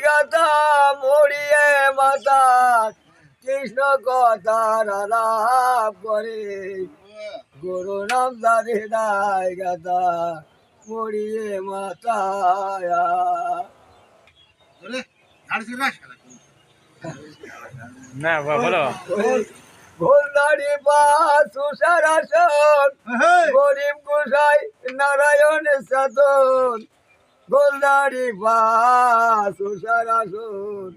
গাতা মরিয়ে মাতা কৃষ্ণ কথার আলাপ করে। গুরু নাম দাদি দায় গাতা মরিয়ে মাতায়া না বা- বলো। তুষার আসন। গরিব গোসাই নারায়ণ সাধন। গোলদারি আসন,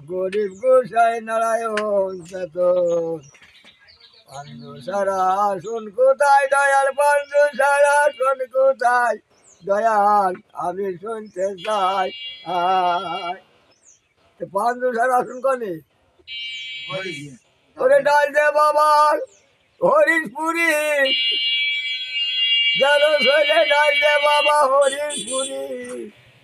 গরিব গোসাই নারায়ণ পান্ডু সারা আসন কোথায়? দয়াল পান্ডু সারা আসন কোথায়? দয়াল, আমি শুনতে চাই। পান্ডু সারা আসন কনে? ওরে ডাল দে বাবার হরিশপুরি। যেন শৈলে ডাল দে বাবা, হরিশপুরি।